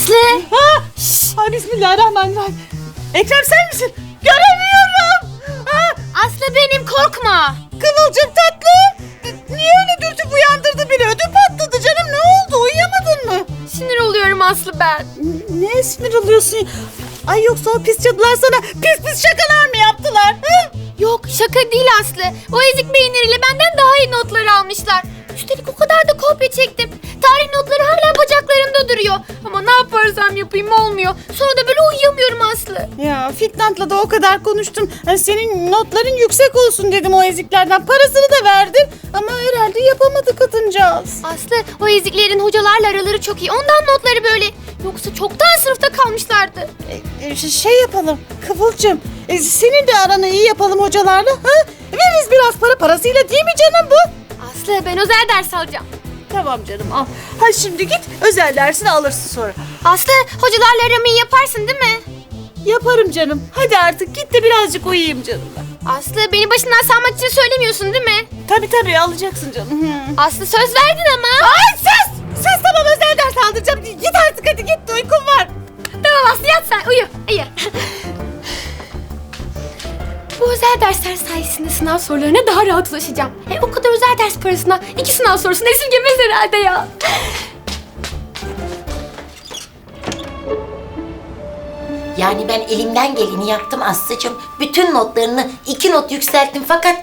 Aslı. Ha! Ay bismillahirrahmanirrahim. Ekrem sen misin? Göremiyorum. Ha! Aslı benim korkma. Kıvılcım tatlı. Niye öyle dürtüp uyandırdı beni? Ödüm patladı canım. Ne oldu? Uyuyamadın mı? Sinir oluyorum Aslı ben. Neye sinir oluyorsun? Ay yoksa o pis cadılar sana pis pis şakalar mı yaptılar? Ha? Yok şaka değil Aslı. O ezik beyinleriyle benden daha iyi notları almışlar. Üstelik o kadar da kopya çektim. Tarih notları hala bacaklarımda duruyor. Ama ne yaparsam yapayım olmuyor. Sonra da böyle uyuyamıyorum Aslı. Ya Fitnat'la da o kadar konuştum. Hani senin notların yüksek olsun dedim o eziklerden. Parasını da verdim. Ama herhalde yapamadı kadıncağız. Aslı o eziklerin hocalarla araları çok iyi. Ondan notları böyle. Yoksa çoktan sınıfta kalmışlardı. E, e, şey yapalım Kıvılcım. e, senin de aranı iyi yapalım hocalarla. Ha? Veririz biraz para parasıyla değil mi canım bu? Aslı ben özel ders alacağım. Tamam canım al. Hadi şimdi git özel dersini alırsın sonra. Aslı hocalarla aramayı yaparsın değil mi? Yaparım canım. Hadi artık git de birazcık uyuyayım canım ben. Aslı beni başından salmak için söylemiyorsun değil mi? Tabii tabii alacaksın canım. Hı. Aslı söz verdin ama. Ay sus! Sus tamam özel ders aldıracağım. Git artık hadi git uykum var. Tamam Aslı yat sen uyu. uyu. Bu özel dersler sayesinde sınav sorularına daha rahat ulaşacağım. E, o kadar özel ders parasına iki sınav sorusunu esirgemez herhalde ya. Yani ben elimden geleni yaptım Aslı'cığım. Bütün notlarını iki not yükselttim fakat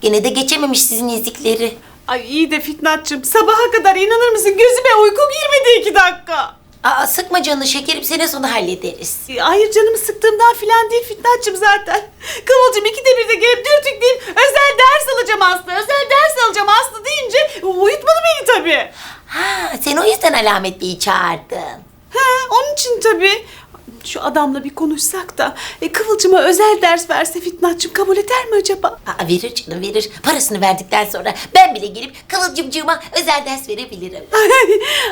gene de geçememiş sizin ezikleri. Ay iyi de Fitnatçım sabaha kadar inanır mısın gözüme uyku girmedi iki dakika. Aa sıkma canını şekerim sene sonu hallederiz. E, Hayır canımı sıktığımdan filan değil Fitnatçım zaten. Kıvılcım ikide bir de gelip dürtükleyip özel ders alacağım Aslı, özel ders alacağım Aslı deyince uyutmadı beni tabii. Ha sen o yüzden Alamet Bey'i çağırdın. He, onun için tabii. Şu adamla bir konuşsak da e, Kıvılcım'a özel ders verse Fitnatçım kabul eder mi acaba? Aa, verir canım verir. Parasını verdikten sonra ben bile gelip Kıvılcımcığıma özel ders verebilirim. Ay,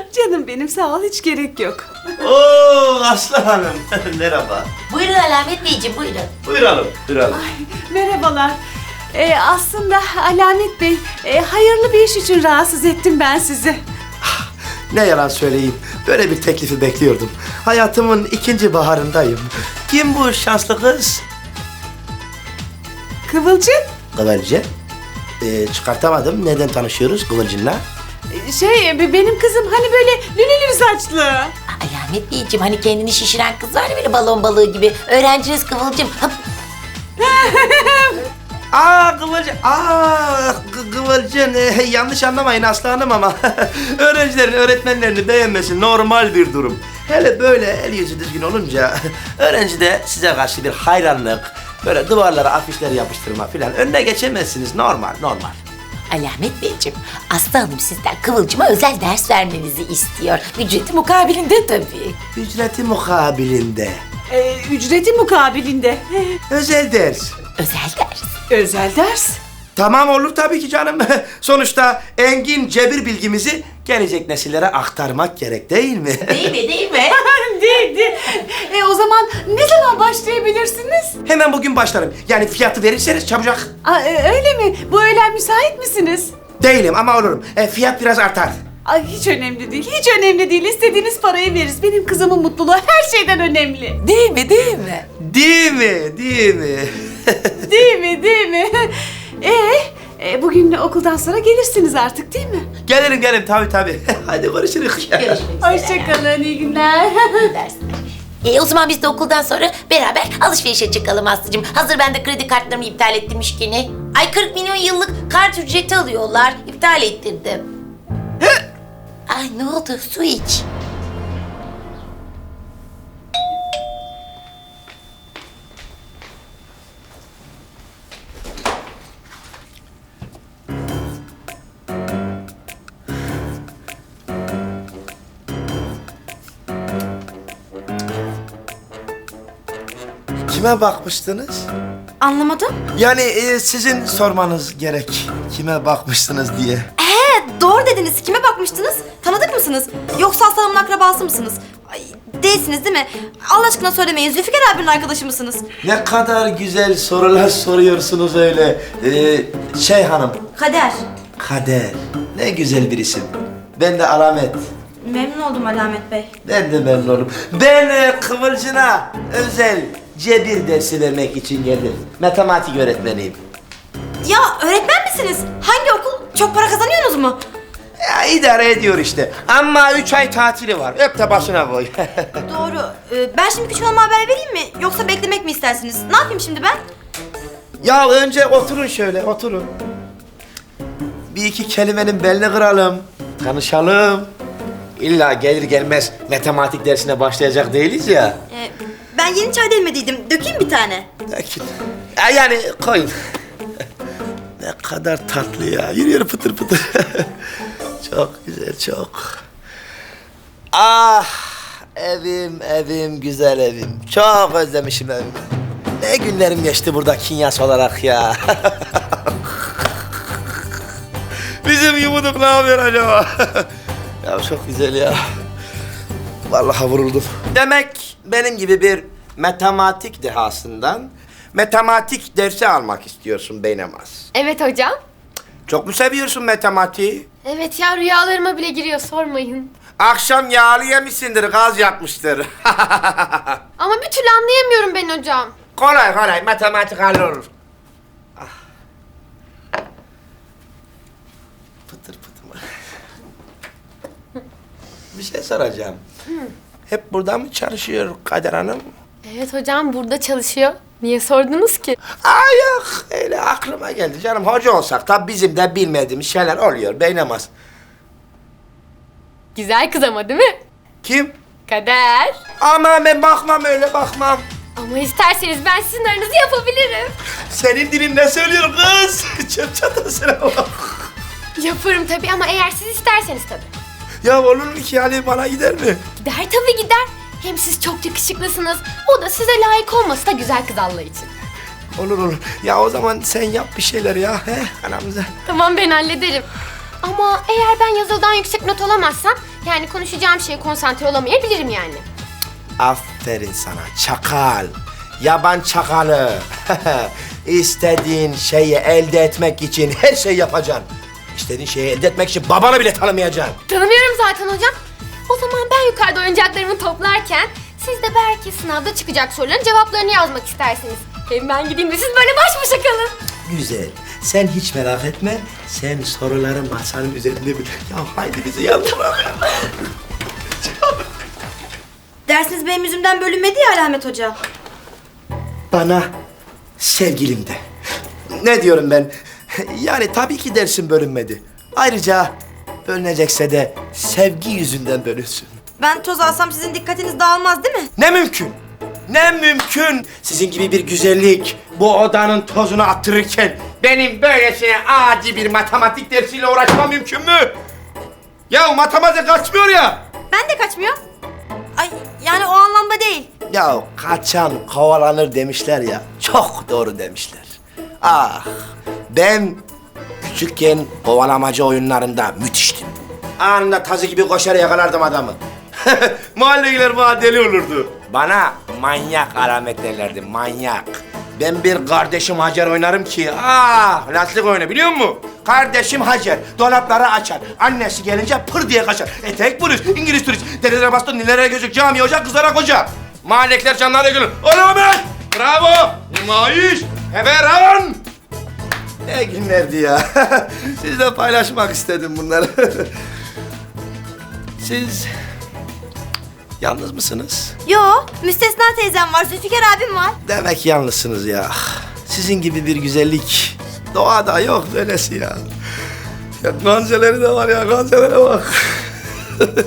canım benim sağ ol hiç gerek yok. Oo Aslı Hanım. Merhaba. Buyurun Alamet Beyciğim buyurun. Buyuralım. Buyuralım. Merhabalar. Ee, aslında Alamet Bey, e, hayırlı bir iş için rahatsız ettim ben sizi. Ne yalan söyleyeyim. Böyle bir teklifi bekliyordum. Hayatımın ikinci baharındayım. Kim bu şanslı kız? Kıvılcım, Kıvılcım. Ee, çıkartamadım. Neden tanışıyoruz Kıvılcım'la? şey benim kızım hani böyle lülülü saçlı. Alamet Beyciğim hani kendini şişiren kız var ya böyle balon balığı gibi. Öğrenciniz Kıvılcım. Hıp, Aa Kıvılcım. Aa Kı- Kıvılcım. Ee, yanlış anlamayın Aslı Hanım ama öğrencilerin öğretmenlerini beğenmesi normal bir durum. Hele böyle el yüzü düzgün olunca öğrenci de size karşı bir hayranlık, böyle duvarlara afişler yapıştırma filan önüne geçemezsiniz. Normal, normal. Alamet Beyciğim, Aslı Hanım sizden Kıvılcım'a özel ders vermenizi istiyor. Ücreti mukabilinde tabii. Ücreti mukabilinde. Ee, ücreti mukabilinde. Özel ders. Özel ders. Özel ders. Tamam olur tabii ki canım. Sonuçta engin cebir bilgimizi gelecek nesillere aktarmak gerek değil mi? Değil mi, değil mi? değil, değil. E, o zaman ne zaman başlayabilirsiniz? Hemen bugün başlarım. Yani fiyatı verirseniz çabucak. Aa, e, öyle mi? Bu öğlen müsait misiniz? Değilim ama olurum. E, fiyat biraz artar. Ay hiç önemli değil, hiç önemli değil. İstediğiniz parayı veririz. Benim kızımın mutluluğu her şeyden önemli. Değil mi, değil mi? Değil mi? Değil mi? Değil mi, değil mi? Ee, e, bugün okuldan sonra gelirsiniz artık değil mi? gelirim gelirim tabii tabii. Hadi görüşürüz. Görüşmek üzere. Hoşçakalın, iyi günler. İyi dersler. E, o zaman biz de okuldan sonra beraber alışverişe çıkalım Aslı'cığım. Hazır ben de kredi kartlarımı iptal ettirmişken. Ay 40 milyon yıllık kart ücreti alıyorlar. İptal ettirdim. Ay ne oldu? Su iç. Kime bakmıştınız? Anlamadım. Yani e, sizin sormanız gerek. Kime bakmışsınız diye. He, doğru dediniz. Kime bakmıştınız? Tanıdık mısınız? Yoksa Aslı Hanım'ın akrabası mısınız? Ay, değilsiniz değil mi? Allah aşkına söylemeyin. Zülfikar abinin arkadaşı mısınız? Ne kadar güzel sorular soruyorsunuz öyle. Ee, şey hanım, Kader. Kader. Ne güzel bir isim. Ben de Alamet. Memnun oldum Alamet Bey. Ben de memnunum. Ben e, Kıvılcına özel cebir dersi vermek için geldim. Matematik öğretmeniyim. Ya öğretmen misiniz? Hangi okul? Çok para kazanıyorsunuz mu? Ya idare ediyor işte. Ama üç ay tatili var. Öp de başına koy. Doğru. Ee, ben şimdi küçük hanıma haber vereyim mi? Yoksa beklemek mi istersiniz? Ne yapayım şimdi ben? ya önce oturun şöyle, oturun. Bir iki kelimenin belini kıralım. Tanışalım. İlla gelir gelmez matematik dersine başlayacak değiliz ya. Ee, ben yeni çay demlediydim. Dökeyim bir tane. Lakin, ya yani koyun. ne kadar tatlı ya. Yürü yürü pıtır pıtır. çok güzel, çok. Ah, evim, evim, güzel evim. Çok özlemişim evimi. Ne günlerim geçti burada kinyas olarak ya. Bizim yumuduk ne yapıyor acaba? ya çok güzel ya. Vallahi vuruldum. Demek benim gibi bir matematik dehasından matematik dersi almak istiyorsun Beynamaz. Evet hocam. Çok mu seviyorsun matematiği? Evet ya rüyalarıma bile giriyor sormayın. Akşam yağlı yemişsindir, gaz yapmıştır. Ama bir türlü anlayamıyorum ben hocam. kolay kolay, matematik hallolur. Ah. Pıtır pıtır. bir şey soracağım. Hep burada mı çalışıyor Kader Hanım? Evet hocam burada çalışıyor. Niye sordunuz ki? Ay yok, öyle aklıma geldi canım. Hoca olsak da bizim de bilmediğimiz şeyler oluyor, beynamaz. Güzel kız ama değil mi? Kim? Kader. Ama ben bakmam öyle bakmam. Ama isterseniz ben sizin aranızı yapabilirim. Senin dilin ne söylüyor kız? Çöp çatasına bak. Yaparım tabii ama eğer siz isterseniz tabii. Ya olur mu ki yani bana gider mi? Gider tabii gider. Hem siz çok yakışıklısınız. O da size layık olması da güzel kız Allah için. Olur olur. Ya o zaman sen yap bir şeyler ya. He anamıza. Tamam ben hallederim. Ama eğer ben yazıldan yüksek not alamazsam yani konuşacağım şeye konsantre olamayabilirim yani. Aferin sana çakal. Yaban çakalı. İstediğin şeyi elde etmek için her şey yapacaksın. İstediğin şeyi elde etmek için babanı bile tanımayacaksın. Tanımıyorum zaten hocam. O zaman ben yukarıda oyuncaklarımı toplarken siz de belki sınavda çıkacak soruların cevaplarını yazmak istersiniz. Hem ben gideyim de siz böyle baş başa kalın. Güzel. Sen hiç merak etme. Sen soruları masanın üzerinde bil. Ya haydi bizi yalnız bırak. Dersiniz benim yüzümden bölünmedi ya Alamet Hoca. Bana sevgilim de. Ne diyorum ben? Yani tabii ki dersin bölünmedi. Ayrıca bölünecekse de sevgi yüzünden bölünsün. Ben toz alsam sizin dikkatiniz dağılmaz değil mi? Ne mümkün? Ne mümkün? Sizin gibi bir güzellik bu odanın tozunu attırırken benim böylesine adi bir matematik dersiyle uğraşmam mümkün mü? Ya matematik kaçmıyor ya. Ben de kaçmıyor. Ay yani o anlamda değil. Ya kaçan kovalanır demişler ya. Çok doğru demişler. Ah ben küçükken kovalamacı oyunlarında müthiştim. Anında tazı gibi koşar yakalardım adamı. Mahallekiler bana deli olurdu. Bana manyak alamet derlerdi, manyak. Ben bir kardeşim Hacer oynarım ki, ah lastik oyunu biliyor musun? Kardeşim Hacer dolapları açar. Annesi gelince pır diye kaçar. Etek polis, İngiliz turist, delilere baston, nilere gözük, cami hoca, kızlara koca. Mahallekiler canlara gülün. Oğlum ben! Bravo! Nemayiş! Heberan! Ne günlerdi ya. Sizle paylaşmak istedim bunları. Siz yalnız mısınız? Yo, müstesna teyzem var, Zülfikar abim var. Demek yalnızsınız ya. Sizin gibi bir güzellik doğada yok böylesi ya. Ya ganzeleri de var ya ganzelere bak.